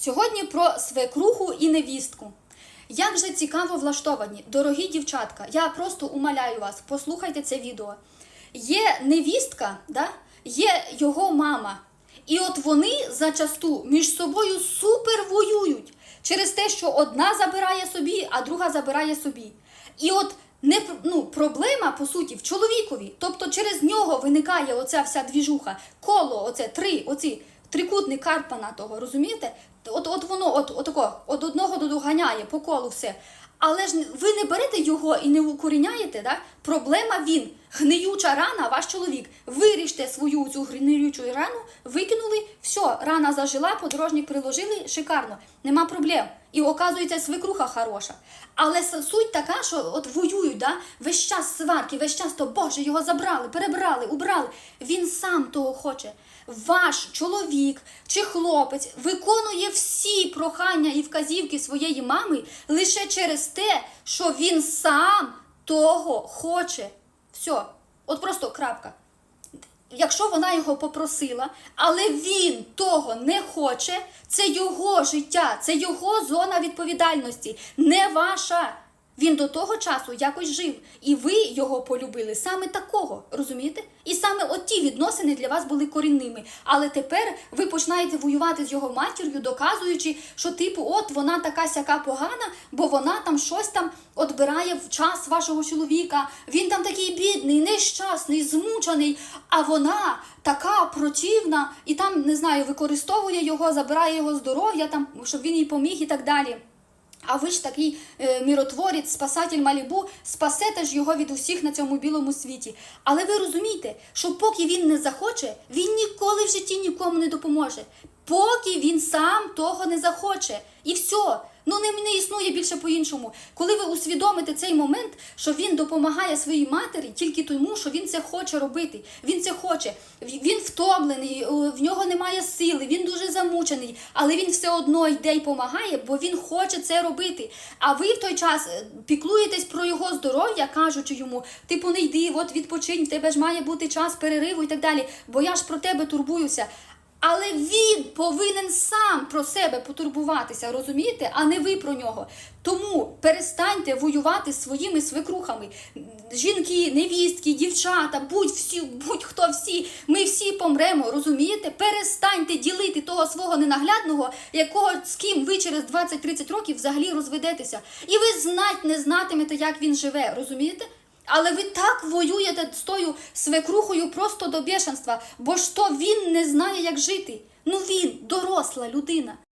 Сьогодні про свекруху і невістку. Як же цікаво влаштовані, дорогі дівчатка, я просто умоляю вас, послухайте це відео. Є невістка, да? є його мама. І от вони зачасту між собою супер воюють через те, що одна забирає собі, а друга забирає собі. І от не ну, проблема, по суті, в чоловікові. Тобто через нього виникає оця вся двіжуха, коло, оце три, оці трикутник Карпана того, розумієте? От, от воно от, отако, от одного доганяє ганяє по колу все. Але ж ви не берете його і не укоріняєте, да? проблема він. Гниюча рана, ваш чоловік. Виріжте свою цю гниючу рану, викинули, все, рана зажила, подорожник приложили, шикарно, нема проблем. І оказується, свекруха хороша. Але суть така, що от воюють, да? весь час сварки, весь час то, Боже, його забрали, перебрали, убрали. Він сам того хоче. Ваш чоловік чи хлопець виконує всі прохання і вказівки своєї мами лише через те, що він сам того хоче. Все, от просто крапка. Якщо вона його попросила, але він того не хоче, це його життя, це його зона відповідальності, не ваша. Він до того часу якось жив, і ви його полюбили саме такого, розумієте? І саме от ті відносини для вас були корінними. Але тепер ви починаєте воювати з його матір'ю, доказуючи, що типу, от вона така сяка погана, бо вона там щось там отбирає в час вашого чоловіка. Він там такий бідний, нещасний, змучений, а вона така противна, і там не знаю, використовує його, забирає його здоров'я, там щоб він їй поміг і так далі. А ви ж такий е, міротворець, спасатель Малібу, спасете ж його від усіх на цьому білому світі. Але ви розумієте, що поки він не захоче, він ніколи в житті нікому не допоможе. Поки він сам того не захоче. І все. Ну не, не існує більше по-іншому. Коли ви усвідомите цей момент, що він допомагає своїй матері тільки тому, що він це хоче робити. Він це хоче. Він втомлений, е, в нього немає сили, він дуже замучений, але він все одно йде і допомагає, бо він хоче це робити. А ви в той час е, піклуєтесь про його здоров'я, кажучи йому, типу, не йди, от відпочинь, в тебе ж має бути час перериву і так далі, бо я ж про тебе турбуюся. Але він повинен сам про себе потурбуватися, розумієте, а не ви про нього. Тому перестаньте воювати своїми свекрухами. Жінки, невістки, дівчата, будь всі, будь-хто всі, ми всі помремо, розумієте? Перестаньте ділити того свого ненаглядного, якого з ким ви через 20-30 років взагалі розведетеся. І ви знать не знатимете, як він живе, розумієте? Але ви так воюєте з тою свекрухою просто до бешенства, бо то він не знає, як жити. Ну він доросла людина.